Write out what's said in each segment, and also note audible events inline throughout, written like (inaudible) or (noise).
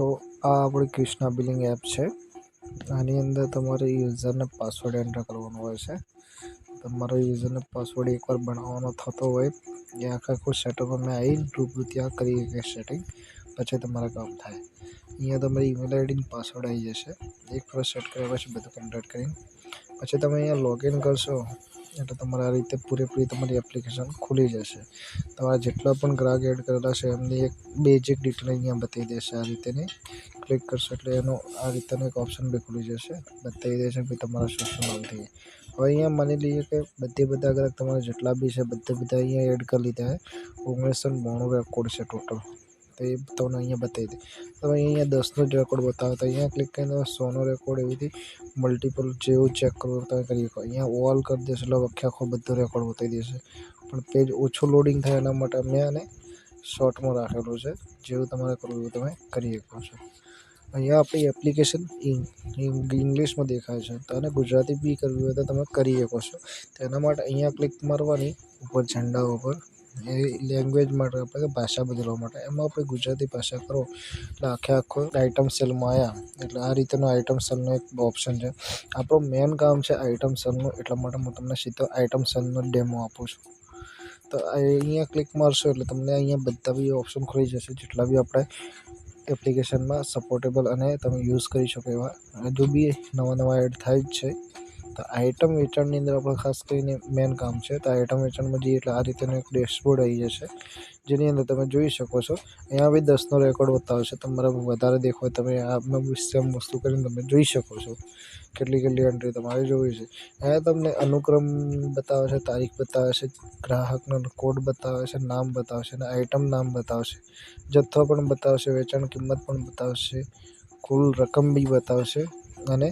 તો આ આપણી ક્રિષ્ના બિલિંગ એપ છે. આની અંદર તમારે યુઝરને પાસવર્ડ એન્ટર કરવાનો હોય છે. તમારો યુઝરને પાસવર્ડ એકવાર બનાવવાનો થતો હોય, એ આખા આખું સેટઅપ અમે આવીને રૂબરૂ ત્યાં કરી શકીએ સેટિંગ પછી તમારે કામ થાય. અહીંયા તમારી ઈમેલ આઈડીને પાસવર્ડ આવી જશે. એક વખત સેટ કર્યા પછી બધું કમ્પ્લીટ કરીને, પછી તમે અહીંયા લોગિન કરશો એટલે તમારે આ રીતે પૂરેપૂરી તમારી એપ્લિકેશન ખુલી જશે. તમારા જેટલા પણ ગ્રાહક એડ કરેલા છે, એમની એક બેઝિક ડિટેલ અહીંયા બતાવી દેશે આ રીતેની. ક્લિક કરશો એટલે એનો આ રીતનો એક ઓપ્શન બી ખુલી જશે. બતાવી દેશે કે તમારા શું શું નામ થઈ હવે અહીંયા માની લઈએ કે બધે બધા ગ્રાહક તમારા જેટલા બી છે, બધે બધા અહીંયા એડ કરી લીધા છે. ઓગણીસો બાણું રેકોર્ડ છે ટોટલ તો એ તમને અહીંયા બતાવી દે. તમે અહીંયા દસનો જ રેકોર્ડ બતાવો. તો અહીંયા ક્લિક કરીને તમે સોનો રેકોર્ડ એવીથી મલ્ટિપલ જેવું ચેક કરવું તમે કરી શકો. અહીંયા ઓલ કરી દેશો, એટલે આખે આખો બધો રેકોર્ડ બતાવી દેશે. પણ પેજ ઓછું લોડિંગ થાય એના માટે મેં આને શોર્ટમાં રાખેલું છે. જેવું તમારે કરવું એવું તમે કરી શકો છો. અહીંયા આપણી એપ્લિકેશન ઇંગ્લિશમાં દેખાય છે. તો આને ગુજરાતી બી કરવી હોય તો તમે કરી શકો છો. તેના માટે અહીંયા ક્લિક મારવાની ઉપર ઝંડા ઉપર એ લેંગ્વેજ માટે આપણે ભાષા બદલવા માટે. એમાં આપણે ગુજરાતી ભાષા કરો, એટલે આખે આખો આઇટમ સેલમાં આવ્યા એટલે આ રીતેનો આઇટમ સેલનો એક ઓપ્શન છે. આપણું મેન કામ છે આઇટમ સેલનું એટલા માટે હું તમને સીધો આઇટમ સેલનો ડેમો આપું છું. તો અહીંયા ક્લિક મારશો એટલે તમને અહીંયા બધા બી ઓપ્શન ખુલી જશે, જેટલા બી આપણે એપ્લિકેશનમાં સપોર્ટેબલ અને તમે યુઝ કરી શકો એવા. હજુ બી નવા નવા એડ થાય જ છે. તો આઇટમ વેચાણની અંદર આપણે ખાસ કરીને મેન કામ છે. તો આઇટમ વેચાણમાં જઈએ એટલે આ રીતેનું એક ડેશબોર્ડ આવી જશે, જેની અંદર તમે જોઈ શકો છો. અહીંયા બી દસનો રેકોર્ડ બતાવશે. તમારે વધારે દેખો તમે બી સેમ વસ્તુ કરીને તમે જોઈ શકો છો. કેટલી કેટલી એન્ટ્રી તમારે જોવી છે. અહીંયા તમને અનુક્રમ બતાવે છે તારીખ બતાવે છે ગ્રાહકનો કોડ બતાવે છે નામ બતાવશે અને આઇટમ નામ બતાવશે. જથ્થો પણ બતાવશે, વેચાણ કિંમત પણ બતાવશે, કુલ રકમ બી બતાવશે અને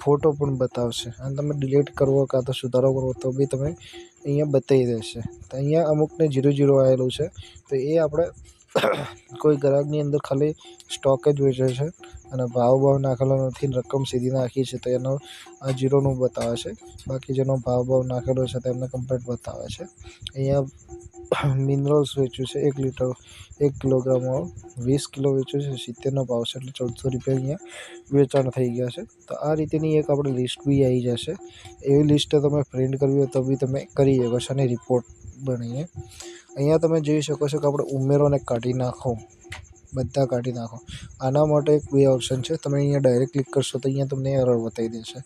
ફોટો પણ બતાવશે. અને તમે ડિલીટ કરવો કાં તો સુધારો કરવો તો બી તમે અહીંયા બતાવી દેશે. તો અહીંયા અમુકને જીરો જીરો આવેલું છે. તો એ આપણે (coughs) કોઈ ગ્રાહકની અંદર ખાલી સ્ટોક જ વેચે છે. અને ભાવ ભાવ નાખેલો નથી રકમ સીધી નાખી છે તો એનો આ જીરોનું બતાવે છે. બાકી જેનો ભાવ ભાવ નાખેલો છે તેમને કમ્પ્લેટ બતાવે છે. અહીંયા મિનરલ્સ વેચ્યું છે એક લીટર, એક કિલોગ્રામવાળું વીસ કિલો વેચ્યું છે, સિત્તેરનો ભાવ છે એટલે ચૌદસો રૂપિયા અહીંયા વેચાણ થઈ ગયા છે. તો આ રીતેની એક આપણે લિસ્ટ બી આવી જશે. એવી લિસ્ટ તમે પ્રિન્ટ કરવી હોય તો બી તમે કરી શકો છો અને રિપોર્ટ બનીને અહીંયા તમે જોઈ શકો છો કે આપણે ઉમેરોને કાઢી નાખો. બધા કાઢી નાખો. આના માટે એક બે ઓપ્શન છે. તમે અહીંયા ડાયરેક્ટ ક્લિક કરશો તો અહીંયા તમને એરર બતાવી દેશે.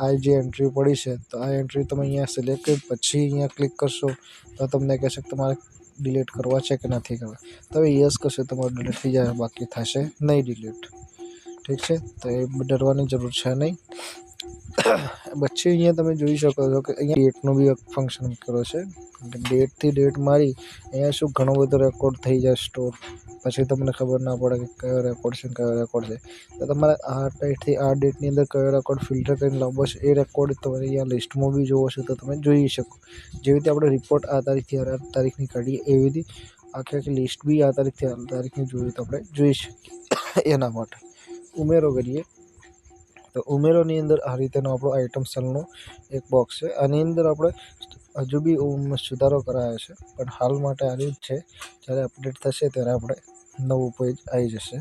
આ જે એન્ટ્રી પડી છે, તો આ એન્ટ્રી તમે અહીંયા સિલેક્ટ કરી પછી અહીંયા ક્લિક કરશો તો તમને કહેશે કે તમારે ડિલીટ કરવા છે કે નથી કરવા. તમે યસ કરશો તમારું ડિલીટ થઈ જાય, બાકી થશે નહીં ડિલીટ ઠીક છે? તો એ ડરવાની જરૂર છે નહીં. (coughs) પછી અહીંયા તમે જોઈ શકો છો કે અહીંયા ડેટનો બી ફંક્શન કર્યો છે. ડેટથી ડેટ મારી અહીંયા શું ઘણો બધો રેકોર્ડ થઈ જાય સ્ટોર પછી તમને ખબર ના પડે કે કયો રેકોર્ડ છે કયો રેકોર્ડ છે. તો તમારે આ ડેટથી આ ડેટની અંદર કયો રેકોર્ડ ફિલ્ટર કરીને લાવવો છે એ રેકોર્ડ તમે અહીંયા લિસ્ટમાં બી જોવો છો તો તમે જોઈ શકો. જેવી રીતે આપણે રિપોર્ટ આ તારીખથી આ તારીખની કાઢીએ એવી રીતે આખી આખી લિસ્ટ બી આ તારીખથી આ તારીખની જોઈએ તો આપણે જોઈ શકીએ. (coughs) એના માટે ઉમેરો કરીએ. તો ઉમેરોની અંદર આ રીતેનો આપણો આઇટમ સેલનો એક બોક્સ છે. આની અંદર આપણે હજુ બી સુધારો કરાયો છે. પણ હાલ માટે આવી જ છે. જ્યારે અપડેટ થશે ત્યારે આપણે નવું પેજ આવી જશે.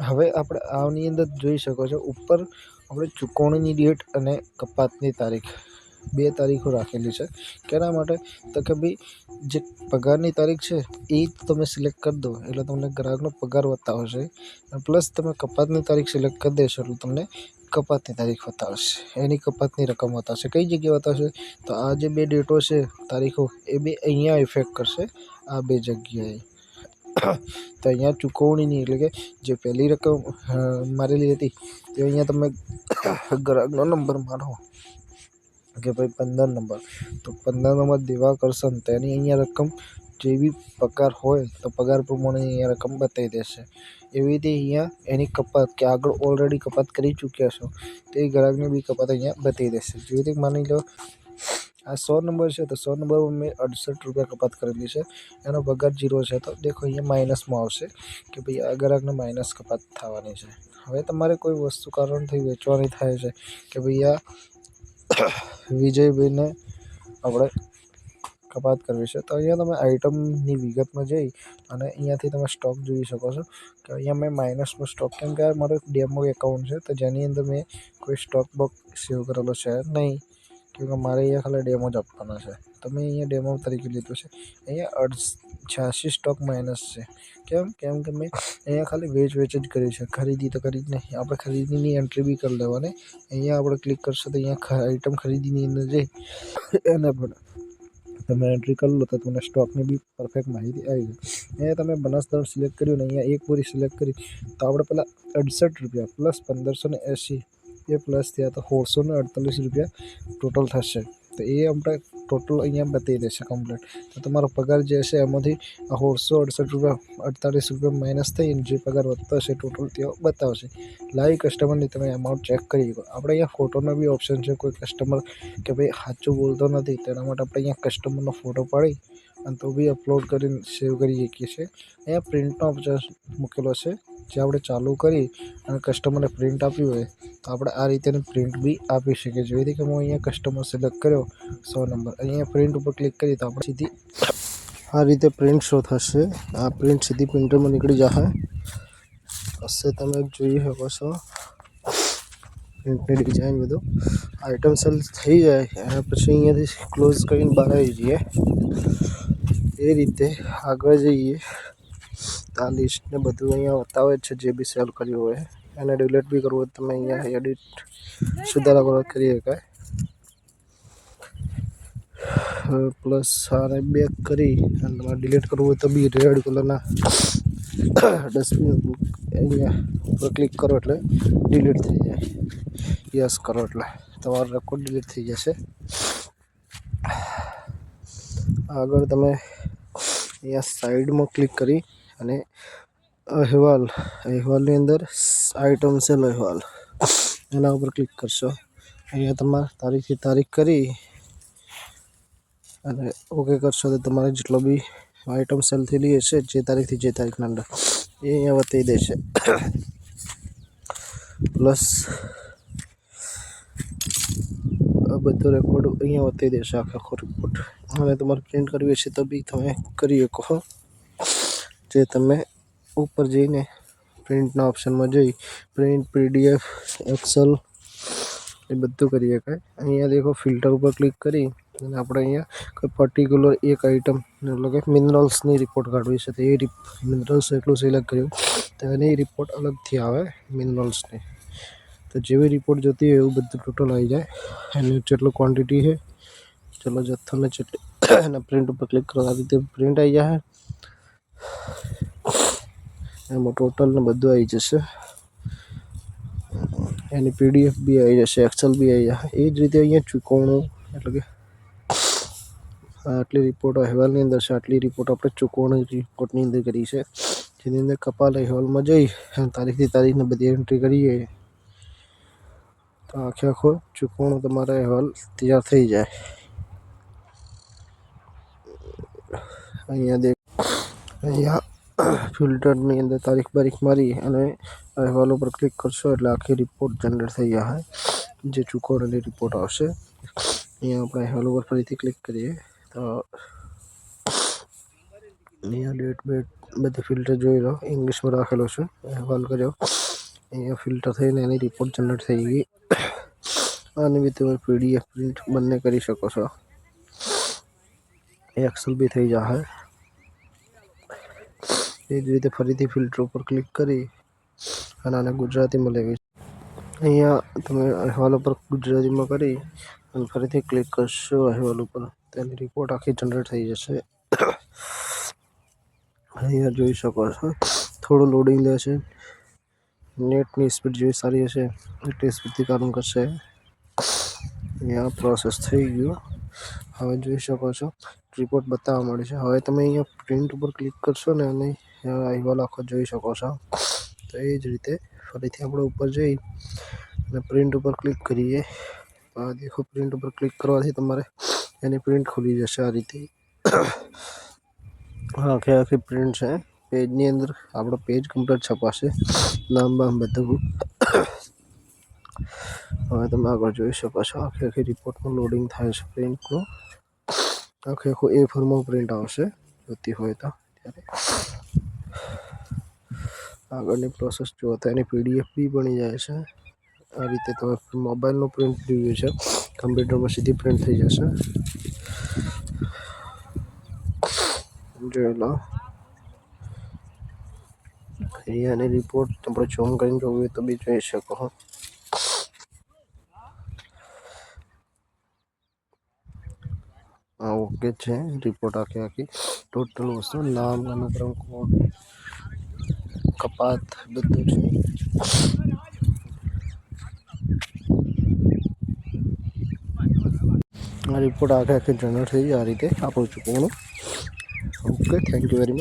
હવે આપણે આની અંદર જોઈ શકો છો. ઉપર આપણે ચૂકવણીની ડેટ અને કપાતની તારીખ. બે તારીખો રાખેલી છે. કેના માટે? તો કે ભાઈ, જે પગારની તારીખ છે એ જ તમે સિલેક્ટ કરી દો. એટલે તમને ગ્રાહકનો પગાર બતાવશે પ્લસ તમે કપાતની તારીખ સિલેક્ટ કરી દેશો, એટલે તમને કપાતની તારીખ બતાવશે એની કપાતની રકમ બતાવશે કઈ જગ્યાએ બતાવશે તો આ જે બે ડેટો છે, તારીખો, એ બે અહીંયા ઇફેક્ટ કરશે, આ બે જગ્યાએ. તો અહીંયા ચૂકવણીની, એટલે કે જે પહેલી રકમ મારેલી હતી તે અહીંયા તમે ગ્રાહકનો નંબર મારો. કે ભાઈ પંદર નંબર. તો પંદર નંબર દેવા કરશન, તેની અહીંયા રકમ જે બી પગાર હોય, તો પગાર પ્રમાણે અહીંયા રકમ બતાવી દેશે. એવી રીતે અહીંયા એની કપાત, કે આગળ ઓલરેડી કપાત કરી ચૂક્યા છો, તો એ ગ્રાહકની બી કપાત અહીંયા બતાવી દેશે. જેવી રીતે માની લો, આ સો નંબર છે, તો સો નંબરમાં મેં અડસઠ રૂપિયા કપાત કરેલી છે. એનો પગાર જીરો છે, તો દેખો અહીંયા માઇનસમાં આવશે, કે ભાઈ આ ગ્રાહકને માઇનસ કપાત થવાની છે. હવે તમારે કોઈ વસ્તુ કારણથી વેચવાની થાય છે, કે ભાઈ આ વિજયભાઈને આપણે કપાત કરવી છે. તો અહીંયા તમે આઇટમની વિગતમાં જઈ અને અહીંયાથી તમે સ્ટોક જોઈ શકો છો. કે અહીંયા મેં માઇનસમાં સ્ટોક કેમ કે મારો ડેમો એકાઉન્ટ છે, તો જેની અંદર મેં કોઈ સ્ટોક બોક સેવ કરેલો છે નહીં, કેમ કે મારે અહીંયા ખાલી ડેમો જ આપવાનો છે. તો મેં અહીંયા ડેમો તરીકે લીધું છે. અહીંયા અડસ છ્યાસી સ્ટોક માઇનસ છે. કેમ? કેમ કે મેં અહીંયા ખાલી વેચ વેચ જ કર્યું છે. ખરીદી તો કરી જ નહીં. આપણે ખરીદીની એન્ટ્રી બી કરી લેવાની. અહીંયા આપણે ક્લિક કરશો તો અહીંયા આઇટમ ખરીદીની અંદર જઈ એને પણ તમે એન્ટ્રી કરી લો તો તમને સ્ટોકની બી પરફેક્ટ માહિતી આવી જાય. અહીંયા તમે બનાસદાણ સિલેક્ટ કર્યું ને અહીંયા એક પૂરી સિલેક્ટ કરી. તો આપણે પહેલાં અડસઠ રૂપિયા પ્લસ પંદરસો ને એંસી એ પ્લસ થયા તો સોળસો ને અડતાલીસ રૂપિયા ટોટલ થશે. તો એ આપણે ટોટલ અહીંયા બતાવી દેશે કમ્પ્લીટ તો તમારો પગાર જે હશે એમાંથી સોળસો અડસઠ રૂપિયા, અડતાલીસ રૂપિયા માઇનસ થઈને જે પગાર વધતો હશે ટોટલ તેઓ બતાવશે. લાઈવ કસ્ટમરની તમે અમાઉન્ટ ચેક કરી શકો. આપણે અહીંયા ફોટોનો બી ઓપ્શન છે. કોઈ કસ્ટમર કે ભાઈ સાચું બોલતો નથી, તેના માટે આપણે અહીંયા કસ્ટમરનો ફોટો પાડી. અને તો બી અપલોડ કરીને સેવ કરી શકીએ છીએ. અહીંયા પ્રિન્ટનો ઓપ્શન મૂકેલો છે. જે આપણે ચાલુ કરી અને કસ્ટમરને પ્રિન્ટ આપ્યું હોય, તો આપણે આ રીતેની પ્રિન્ટ બી આપી શકીએ જેવી રીતે કે હું અહીંયા કસ્ટમર સિલેક્ટ કર્યો સો નંબર. અહીંયા પ્રિન્ટ ઉપર ક્લિક કરી તો આપણે સીધી આ રીતે પ્રિન્ટ શો થશે. આ પ્રિન્ટ સીધી પ્રિન્ટરમાં નીકળી જશે. હશે તમે જોઈ શકો છો. પ્રિન્ટની ડિઝાઇન બધું. આઇટમ સેલ થઈ જાય. એના પછી અહીંયાથી ક્લોઝ કરીને બહાર આવી જઈએ. એ રીતે આગળ જઈએ. તો આ લિસ્ટને બધું અહીંયા બતાવે છે જે બી સેલ કર્યું હોય. એને ડિલીટ બી કરવું હોય તમે અહીંયા એડિટ સુધારા કરવા કરી શકાય. પ્લસ આને બેક કરી અને તમારે ડિલીટ કરવું હોય તો બી રેડ કલરના ડસ્ટબિન અહીંયા ઉપર ક્લિક કરો એટલે ડિલીટ થઈ જાય. યસ કરો એટલે તમારો રેકોર્ડ ડિલીટ થઈ જશે. આગળ તમે અહીંયા સાઈડમાં ક્લિક કરી અને અહેવાલ, અહેવાલની અંદર આઇટમ સેલ અહેવાલ એના ઉપર ક્લિક કરશો. અહીંયા તમારે તારીખથી તારીખ કરી અને ઓકે કરશો તો તમારે જેટલો બી આઇટમ સેલથી લઈએ છે, જે તારીખથી જે તારીખના અંદર, એ અહીંયા બતાવી દેશે. પ્લસ આ બધો રેકોર્ડ અહીંયા બતાવી દેશે આખો આખો રિપોર્ટ અને તમારે પ્રિન્ટ કરવી હશે તો બી તમે કરી શકો જે તમે ઉપર જઈને પ્રિન્ટના ઓપ્શનમાં જઈ પ્રિન્ટ પીડીએફ એક્સેલ એ બધું કરી શકાય. અહીંયા દેખો ફિલ્ટર ઉપર ક્લિક કરી અને આપણે અહીંયા કોઈ પર્ટિક્યુલર એક આઇટમ એટલે કે મિનરલ્સની રિપોર્ટ કાઢવી છે. તો એ મિનરલ્સ એટલું સિલેક્ટ કર્યું, તો એની રિપોર્ટ અલગથી આવે મિનરલ્સની તો જેવી રિપોર્ટ જોતી હોય એવું બધું ટોટલ આવી જાય. એની જેટલું ક્વોન્ટિટી છે, ચલો જથ્થોને જેટલી એના પ્રિન્ટ ઉપર ક્લિક કરો આ રીતે પ્રિન્ટ આવી જાય. એમાં ટોટલ ને બધું આવી જશે. એની પીડીએફ બી આવી જશે એક્સેલ બી આવી જશે એ જ રીતે અહીંયા ચૂકવણું, એટલે કે આટલી રિપોર્ટ અહેવાલની અંદર છે, આટલી રિપોર્ટ આપણે ચૂકવણી રિપોર્ટની અંદર કરી છે. જેની અંદર કપાલ અહેવાલમાં જઈ તારીખથી તારીખને બધી એન્ટ્રી કરીએ. આખે આખો ચૂકવણું તમારા અહેવાલ તૈયાર થઈ જાય. અહીંયા દેખ, અહીંયા ફિલ્ટરની અંદર તારીખ બારીખ મારી અને અહેવાલ ઉપર ક્લિક કરશો એટલે આખી રિપોર્ટ જનરેટ થઈ જશે જે ચૂકવણીની રિપોર્ટ આવશે, અહીંયા આપણે અહેવાલ ઉપર ફરીથી ક્લિક કરીએ. તો અહીંયા ડેટ બેટ બધી ફિલ્ટર જોઈ લો, ઇંગ્લિશમાં રાખેલો છે. અહેવાલ કર્યો. અહીંયા ફિલ્ટર થઈને એની રિપોર્ટ જનરેટ થઈ ગઈ. આની બી તમે પીડીએફ પ્રિન્ટ બંને કરી શકો છો. એક્સેલ બી થઈ જશે એ જ રીતે ફરીથી ફિલ્ટર ઉપર ક્લિક કરી અને આને ગુજરાતીમાં લેવી અહીંયા તમે અહેવાલ ઉપર ગુજરાતીમાં કરી અને ફરીથી ક્લિક કરશો અહેવાલ ઉપર, તેની રિપોર્ટ આખી જનરેટ થઈ જશે. અહીંયા જોઈ શકો છો. થોડું લોડિંગ લેશે. નેટની સ્પીડ જેવી સારી હશે. એટલી સ્પીડથી કામ કરશે. અહીંયા પ્રોસેસ થઈ ગયું. હવે જોઈ શકો છો. રિપોર્ટ બતાવવા મળે છે. હવે તમે અહીંયા પ્રિન્ટ ઉપર ક્લિક કરશો ને અને અહેવાલ આખો જોઈ શકો છો. તો એ જ રીતે ફરીથી આપણે ઉપર જઈ અને પ્રિન્ટ ઉપર ક્લિક કરીએ. દેખો પ્રિન્ટ ઉપર ક્લિક કરવાથી તમારે એની પ્રિન્ટ ખુલી જશે આ રીતે. આખે આખી પ્રિન્ટ છે. પેજની અંદર આપણો પેજ કમ્પ્લીટ છપાશે. નામ બામ બધું. હવે તમે આગળ જોઈ શકો છો, આખી આખી રિપોર્ટમાં લોડિંગ થાય છે પ્રિન્ટનું આખી આખું એ ફોરમાં પ્રિન્ટ આવશે, જોતી હોય તો, ત્યારે. આગળની પ્રોસેસ જુઓ તો એની પીડીએફ બી બની જાય છે. આ રીતે તમે મોબાઈલનું પ્રિન્ટ પ્રિવ્યુ છે કમ્પ્યુટરમાં સીધી પ્રિન્ટ થઈ જશે. જોઈ લો. અહીંયાની રિપોર્ટ આપણે ઝૂમ કરીને જોવું તો બી જોઈ શકો આ ઓકે છે રિપોર્ટ આખી આખી. ટોટલ વસ્તુ, નામ અનુક્રમ કોડ કપાત, બધું છે. આ રિપોર્ટ આખે આખી જનરેટ થઈ આ રીતે આપણું ચૂકવણું okay thank you very much